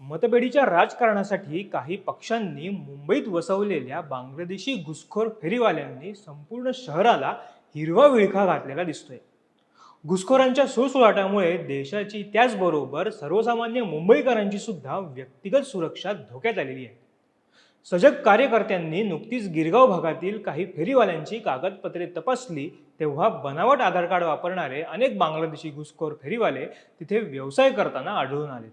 मतपेढीच्या राजकारणासाठी काही पक्षांनी मुंबईत वसवलेल्या बांगलादेशी घुसखोर फेरीवाल्यांनी संपूर्ण शहराला हिरवा विळखा घातलेला दिसतोय. घुसखोरांच्या सुळसुळाटामुळे देशाची त्याचबरोबर सर्वसामान्य मुंबईकरांची सुद्धा व्यक्तिगत सुरक्षा धोक्यात आलेली आहे. सजग कार्यकर्त्यांनी नुकतीच गिरगाव भागातील काही फेरीवाल्यांची कागदपत्रे तपासली तेव्हा बनावट आधार कार्ड वापरणारे अनेक बांगलादेशी घुसखोर फेरीवाले तिथे व्यवसाय करताना आढळून आले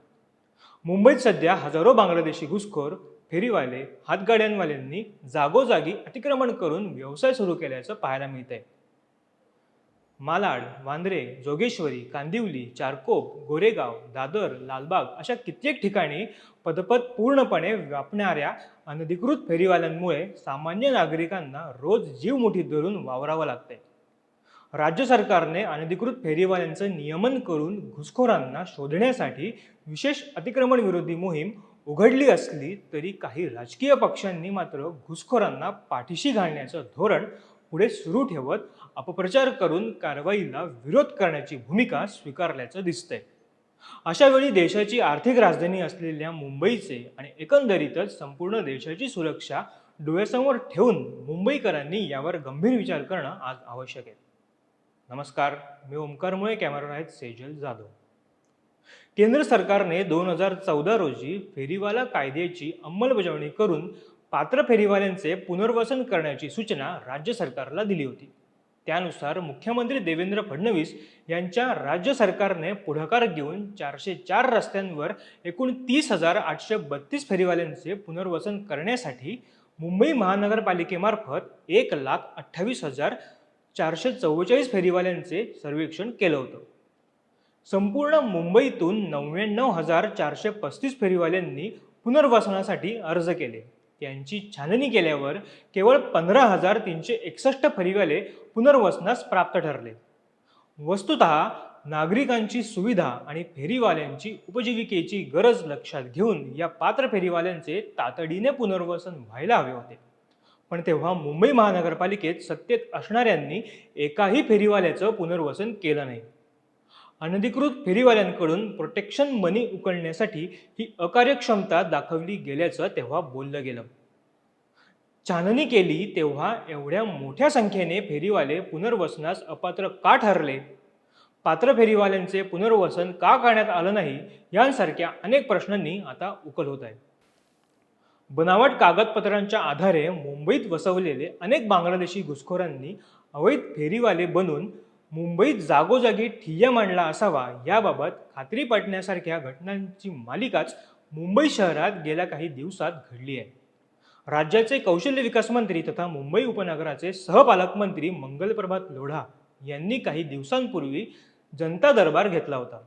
मुंबईत सध्या हजारो बांगलादेशी घुसखोर फेरीवाले हातगाड्यांवाल्यांनी जागोजागी अतिक्रमण करून व्यवसाय सुरू केल्याचं पाहायला मिळत आहे मालाड वांद्रे जोगेश्वरी कांदिवली चारकोप गोरेगाव दादर लालबाग अशा कित्येक ठिकाणी पदपद पूर्णपणे व्यापणाऱ्या अनधिकृत फेरीवाल्यांमुळे सामान्य नागरिकांना रोज जीव मुठीत धरून वावरावं लागतंय. राज्य सरकारने अनधिकृत फेरीवाल्यांचं नियमन करून घुसखोरांना शोधण्यासाठी विशेष अतिक्रमण विरोधी मोहीम उघडली असली तरी काही राजकीय पक्षांनी मात्र घुसखोरांना पाठीशी घालण्याचं धोरण पुढे सुरू ठेवत अपप्रचार करून कारवाईला विरोध करण्याची भूमिका स्वीकारल्याचं दिसतंय. अशा वेळी देशाची आर्थिक राजधानी असलेल्या मुंबईचे आणि एकंदरीतच संपूर्ण देशाची सुरक्षा डोळ्यासमोर ठेवून मुंबईकरांनी यावर गंभीर विचार करणं आज आवश्यक आहे. नमस्कार मी ओमकारमुळे कॅमेरा आहेत सेजल जाधव. केंद्र सरकारने दोन हजार चौदा रोजी फेरीवाला कायद्याची अंमलबजावणी करून पात्र फेरीवाल्यांचे पुनर्वसन करण्याची सूचना राज्य सरकारला दिली होती. त्यानुसार मुख्यमंत्री देवेंद्र फडणवीस यांच्या राज्य सरकारने पुढाकार घेऊन चारशे चार रस्त्यांवर एकूण तीस हजार आठशे बत्तीस फेरीवाल्यांचे पुनर्वसन करण्यासाठी मुंबई महानगरपालिकेमार्फत एक लाख अठ्ठावीस हजार चारशे चव्वेचाळीस फेरीवाल्यांचे सर्वेक्षण केलं होतं. संपूर्ण मुंबईतून नव्याण्णव हजार चारशे पस्तीस फेरीवाल्यांनी पुनर्वसनासाठी अर्ज केले. त्यांची छाननी केल्यावर केवळ पंधरा हजार तीनशे एकसष्ट फेरीवाले पुनर्वसनास प्राप्त ठरले. वस्तुत नागरिकांची सुविधा आणि फेरीवाल्यांची उपजीविकेची गरज लक्षात घेऊन या पात्र फेरीवाल्यांचे तातडीने पुनर्वसन व्हायला हवे होते. पण तेव्हा मुंबई महानगरपालिकेत सत्तेत असणाऱ्यांनी एकाही फेरीवाल्याचं पुनर्वसन केलं नाही. अनधिकृत फेरीवाल्यांकडून प्रोटेक्शन मनी उकळण्यासाठी ही अकार्यक्षमता दाखवली गेल्याचं तेव्हा बोललं गेलं. छाननी केली तेव्हा एवढ्या मोठ्या संख्येने फेरीवाले पुनर्वसनास अपात्र का ठरले? पात्र फेरीवाल्यांचे पुनर्वसन का करण्यात आलं नाही? यांसारख्या अनेक प्रश्नांनी आता उकल होत आहे. बनावट कागदपत्रांच्या आधारे मुंबईत वसवलेले अनेक बांगलादेशी घुसखोरांनी अवैध फेरीवाले बनून मुंबईत जागोजागी ठिय्या मांडला असावा याबाबत खात्री पटण्यासारख्या घटनांची मालिकाच मुंबई शहरात गेल्या काही दिवसात घडली आहे. राज्याचे कौशल्य विकास मंत्री तथा मुंबई उपनगराचे सहपालकमंत्री मंगलप्रभात लोढा यांनी काही दिवसांपूर्वी जनता दरबार घेतला होता.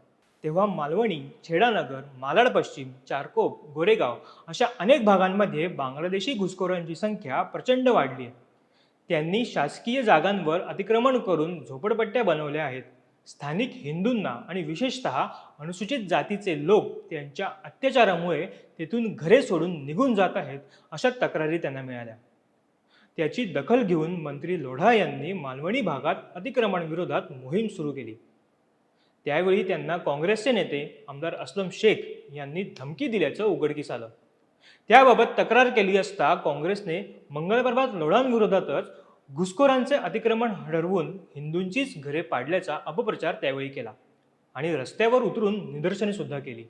तेव्हा मालवणी छेडानगर मालाड पश्चिम चारकोप गोरेगाव अशा अनेक भागांमध्ये बांगलादेशी घुसखोरांची संख्या प्रचंड वाढली आहे. त्यांनी शासकीय जागांवर अतिक्रमण करून झोपडपट्ट्या बनवल्या आहेत. स्थानिक हिंदूंना आणि विशेषतः अनुसूचित जातीचे लोक त्यांच्या अत्याचारामुळे तेथून घरे सोडून निघून जात आहेत अशा तक्रारी त्यांना मिळाल्या. त्याची दखल घेऊन मंत्री लोढा यांनी मालवणी भागात अतिक्रमण विरोधात मोहीम सुरू केली. त्यावेळी त्यांना काँग्रेसचे नेते आमदार असलम शेख यांनी धमकी दिल्याचं उघडकीस आलं. त्याबाबत तक्रार केली असता काँग्रेसने मंगळप्रभात लोढांविरोधातच घुसखोरांचे अतिक्रमण हडवून हिंदूंचीच घरे पाडल्याचा अपप्रचार त्यावेळी केला आणि रस्त्यावर उतरून निदर्शने सुद्धा केली.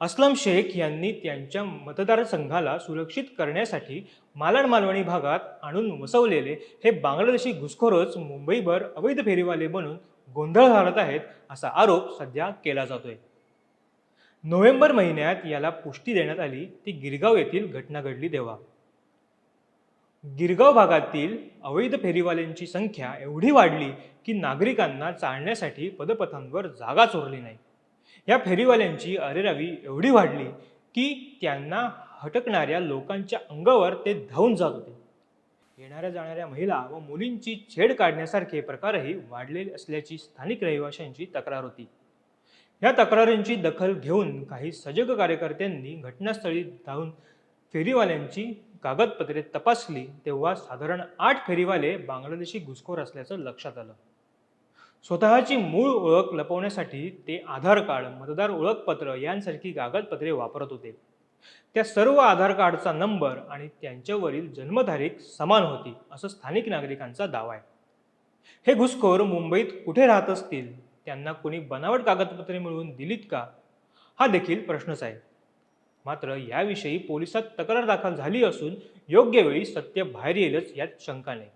असलम शेख यांनी त्यांच्या मतदारसंघाला सुरक्षित करण्यासाठी मालाड मालवणी भागात आणून वसवलेले हे बांगलादेशी घुसखोरच मुंबईभर अवैध फेरीवाले बनून गोंधळ घालत आहेत असा आरोप सध्या केला जातोय. नोव्हेंबर महिन्यात याला पुष्टी देण्यात आली ती गिरगाव येथील घटना घडली तेव्हा. गिरगाव भागातील अवैध फेरीवाल्यांची संख्या एवढी वाढली की नागरिकांना चालण्यासाठी पदपथांवर जागा चोरली नाही. या फेरीवाल्यांची अरेरावी एवढी वाढली की त्यांना हटकणाऱ्या लोकांच्या अंगावर ते धावून जात होते. येणाऱ्या जाणाऱ्या महिला व मुलींची छेड काढण्यासारखे प्रकारही वाढलेले असल्याची स्थानिक रहिवाशांची तक्रार होती. या तक्रारींची दखल घेऊन काही सजग कार्यकर्त्यांनी घटनास्थळी धावून फेरीवाल्यांची कागदपत्रे तपासली तेव्हा साधारण आठ फेरीवाले बांगलादेशी घुसखोर असल्याचं लक्षात आलं. स्वतःची मूळ ओळख लपवण्यासाठी ते आधार कार्ड मतदार ओळखपत्र यांसारखी कागदपत्रे वापरत होते. त्या सर्व आधार कार्डचा नंबर आणि त्यांच्यावरील जन्मतारीख समान होती असं स्थानिक नागरिकांचा दावा आहे. हे घुसखोर मुंबईत कुठे राहत असतील? त्यांना कोणी बनावट कागदपत्रे मिळवून दिलीत का? हा देखील प्रश्नच आहे. मात्र याविषयी पोलिसात तक्रार दाखल झाली असून योग्य वेळी सत्य बाहेर येईलच यात शंका नाही.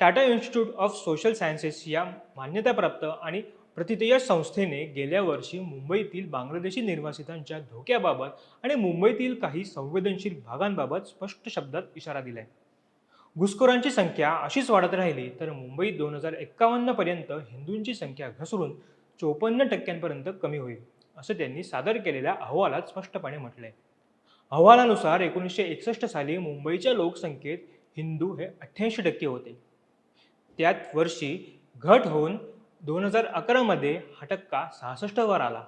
Tata institute of social sciences या मान्यताप्राप्त आणि प्रतितयश संस्थेने गेल्या वर्षी मुंबईतील बांगलादेशी निर्वासितांच्या धोक्याबाबत आणि मुंबईतील काही संवेदनशील भागांबाबत स्पष्ट शब्दात इशारा दिलाय. घुसखोरांची संख्या अशीच वाढत राहिली तर मुंबईत दोन हजार एक्कावन्न पर्यंत हिंदूंची संख्या घसरून चोपन्न टक्क्यांपर्यंत कमी होईल असं त्यांनी सादर केलेल्या अहवालात स्पष्टपणे म्हटलंय. अहवालानुसार एकोणीसशे एकसष्ट साली मुंबईच्या लोकसंख्येत हिंदू हे अठ्ठ्याऐंशी टक्के होते. त्यात वर्षी घट होऊन दोन हजार अकरामध्ये हा टक्का सहासष्टवर आला.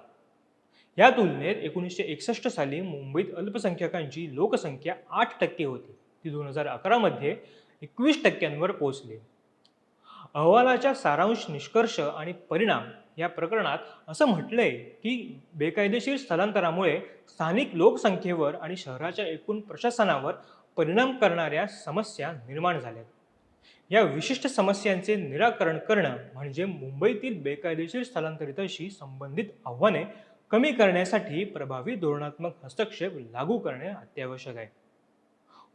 या तुलनेत एकोणीसशे एकसष्ट साली मुंबईत अल्पसंख्याकांची लोकसंख्या आठ टक्के होती. ती दोन हजार अकरामध्ये एकवीस टक्क्यांवर पोहोचली. अहवालाच्या सारांश निष्कर्ष आणि परिणाम या प्रकरणात असं म्हटलंय की बेकायदेशीर स्थलांतरामुळे स्थानिक लोकसंख्येवर आणि शहराच्या एकूण प्रशासनावर परिणाम करणाऱ्या समस्या निर्माण झाल्या या विशिष्ट समस्यांचे निराकरण करणं म्हणजे मुंबईतील बेकायदेशीर स्थलांतरितांशी संबंधित आव्हाने कमी करण्यासाठी प्रभावी धोरणात्मक हस्तक्षेप लागू करणे अत्यावश्यक आहे.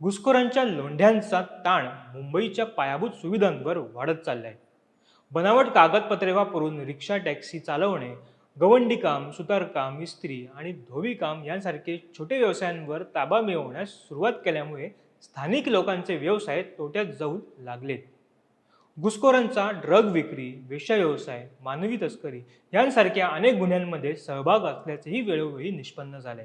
घुसखोरांच्या लोंढ्यांचा ताण मुंबईच्या पायाभूत सुविधांवर वाढत चाललाय. बनावट कागदपत्रे वापरून रिक्षा टॅक्सी चालवणे गवंडी काम सुतारकाम इस्त्री आणि धोबी काम यांसारखे छोटे व्यवसायांवर ताबा मिळवण्यास सुरुवात केल्यामुळे स्थानिक लोकांचे व्यवसाय तोट्यात जाऊ लागलेत. घुसखोरांचा ड्रग विक्री वेश्याव्यवसाय मानवी तस्करी यांसारख्या अनेक गुन्ह्यांमध्ये सहभाग असल्याचेही वेळोवेळी निष्पन्न झाले.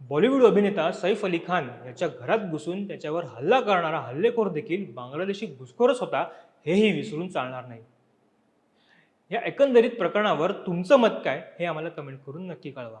बॉलिवूड अभिनेता सैफ अली खान याच्या घरात घुसून त्याच्यावर हल्ला करणारा हल्लेखोर देखील बांगलादेशी घुसखोरच होता हेही विसरून चालणार नाही. या एकंदरीत प्रकरणावर तुमचं मत काय हे आम्हाला कमेंट करून नक्की कळवा.